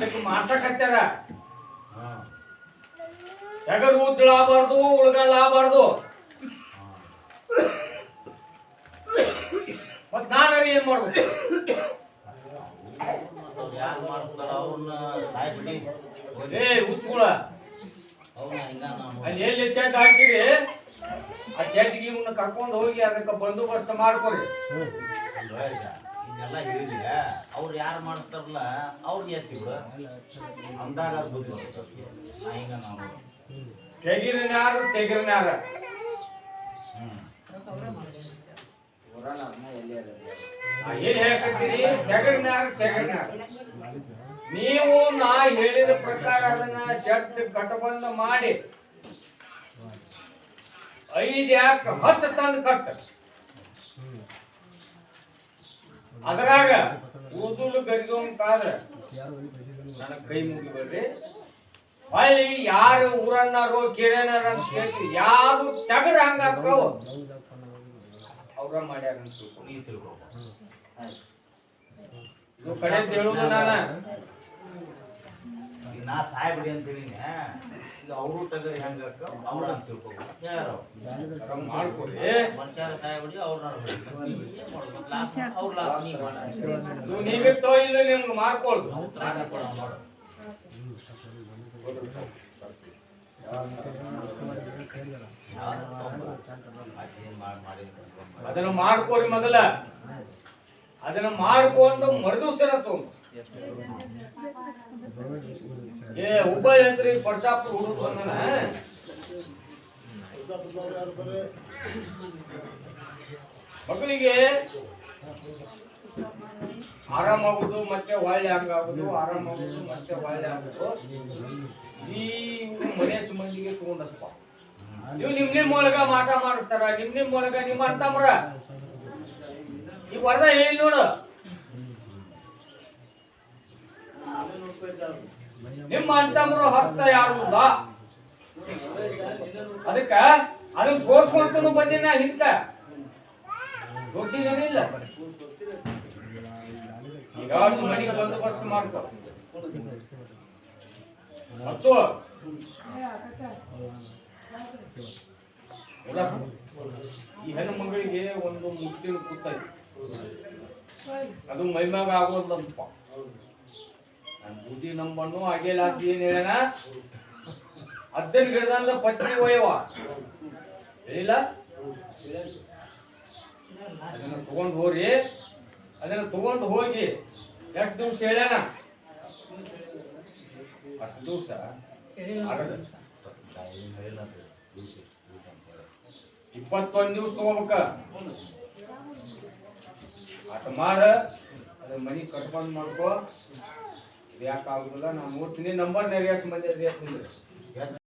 ಅದಕ್ಕೆ ಮಾಡ್ಸಕತ್ಯಾರ? ಟಗರು ಉದ್ದಳಾಗಬಾರ್ದು ಉಳ್ಗಲ್ಲಾಬಾರ್ದು ಮತ್ ನಾನು ಏನ್ ಮಾಡ್ಬೇಕು? ಯಾರು ಮಾಡ್ತಾರ ಅವ್ರನ್ನ ಸಾಯ್ಬಿಡಿ. ಏ ಹುಚ್ಚುಗಳ. ಅಲ್ಲಿ ಎಲ್ಲಿ ಶೆಡ್ ಹಾಕಿರಿ ಆ ಶೆಡ್ಗೆ ಇವನ್ನ ಕರ್ಕೊಂಡು ಹೋಗಿ ಅದಕ್ಕೆ ಬಂದೋಬಸ್ತ್ ಮಾಡ್ಕೊರಿ. ಇದೆಲ್ಲ ಹೇಳಿದಿಲ್ಲ ಅವ್ರು ಯಾರು ಮಾಡ್ತಾರಲ್ಲ ಅವ್ರಿಗೆ ಎತ್ತಿವ್ರು ಅಂದಾಗ ಅದು ಬುದ್ಧಿ. ನಾ ಹಿಂಗ ನಾವು. ತೆಗಿರನ್ಯಾರು ತೆಗಿರನ್ಯಾರ ಏನ್ ಹೇಳಕತ್ತೀರಿ ತೆಗರ್ನ್ಯಾರ ಯಾರು? ನೀವು ನಾ ಹೇಳಿದ ಪ್ರಕಾರ ಅದನ್ನ ಶೆಟ್ ಕಟ್ಟಬಂದ ಮಾಡಿ. ಐದು ಯಾಕೆ ಹತ್ತು ತಂದು ಕಟ್ಟ. ಅದ್ರಾಗ ಕೂದಲು ಗರಿದೋಂಕಾದ್ರ ನನ್ನ ಕೈ ಮುಗಿಬೇಡ್ರಿ ಅಲ್ಲಿ ಯಾರು ಊರನ್ನಾರೋ ಕಿರಣರ ಅಂತ ಕೇಳ್ತಿ ಯಾರು ತಗರ ಹಂಗ ಅವ್ರ ಮಾಡ್ಯಾರ ಅಂತ ತಿಳ್ಕೊ. ಇದು ಕಡೆ ಹೇಳುದು ನಾನು. ನಾ ಸಾಯ್ಬಿಡಿ ಅಂತ ಹೇಳಿನಿ. ಅವರು ಟಗರಿ ಹೆಂಗ ಅವ್ರ ಮಾಡ್ಕೊರಿ ಮನುಷ್ಯರ ಸಾಯ್ಬಿಡಿ ಅವ್ರನ್ನ ಅವ್ರ ಅವ್ರ ಲಾಸ್ ನೀ ನಿಮಿತ್ತೋ ಇಲ್ಲ ನಿಮ್ಗೆ ಮಾಡ್ಕೊಳ್ದು ಅದನ್ನ ಮಾಡ್ಕೊಡಿ ಮೊದಲ. ಅದನ್ನ ಮಾಡ್ಕೊಂಡು ಮರುದಿವ್ಸನ ತಗೊಂಡು. ಏ ಹುಬ್ಬಳ್ಳಿ ಅಂತ್ರಿ ಈ ಪರ್ಸಾಪುರ ಹುಡುಗ ಬಂದನ? ಮಕ್ಕಳಿಗೆ ಆರಾಮಾಗುದು ಮತ್ತೆ ಹೊಳ್ಳಿ ಹಂಗಾಗುದು ಆರಾಮಾಗುದು ಮತ್ತೆ ಒಳ್ಳೆ ಆಗುದು. ಈ ಮನೆ ಸುಮಂದಿಗೆ ತಗೊಂಡಪ್ಪ. ನೀವು ನಿಮ್ ನಿಮ್ ಮೂಲಕ ಮಾಟ ಮಾಡಿಸ್ತಾರ ನಿಮ್ ನಿಮ್ ಮೂಲಕ ನಿಮ್ಮ ಮರ ನೀವು ವರದ ಹೇಳಿ ನೋಡು. ನಿಮ್ಮ ಅಂತಂದ್ರು ಹತ್ತ ಯಾರು ಇಲ್ಲ? ಅದಕ್ಕ ಅದನ್ನ ತೋರ್ಸ್ಕೊಂತನು ಬಂದಿನ ಹಿಂದ. ತೋರ್ಸಿದೇನಿಲ್ಲ ಈಗ ಅವ್ರ ಮನೆಗೆ ಬಂದೋಬಸ್ತ್ ಮಾಡ್ಕೊ. ಮತ್ತು ಈ ಹೆಣ್ಣು ಮಗಳಿಗೆ ಒಂದು ಮುಟ್ಟಿನ ಕೂತೈತಿ ಅದು ಮೈಮ್ಯಾಗ ಆಗೋದಂತಪ್ಪ ನನ್ನ ಬುದ್ಧಿ ನಂಬಣ್ಣು ಅಂತ ಏನ್ ಹೇಳಣ? ಅದ್ದನ್ ಗಿಡದಂದ ಪತ್ನಿ ಒಯ್ಯವ. ಹೇಳಿಲ್ಲ? ಅದನ್ನ ತಗೊಂಡ್ ಹೋರಿ. ಅದನ್ನ ತಗೊಂಡ್ ಹೋಗಿ ಎಷ್ಟು ದಿವ್ಸ ಹೇಳ್ಯಾನ ಅಷ್ಟು ದಿವ್ಸ. ಇಪ್ಪತ್ತೊಂದು ದಿವ್ಸ ತಗೋಬೇಕ. ಆಟ ಮಾಡ. ಅದ ಮನಿ ಕಟ್ಕೊಂಡ್ ಮಾಡ್ಕೋ. ಯಾಕೆ ಆಗುದಿಲ್ಲ? ಮೂರು ನೋಡ್ತೀನಿ ನಂಬರ್ ಎಷ್ಟು ಮಂದಿ ಎಷ್ಟು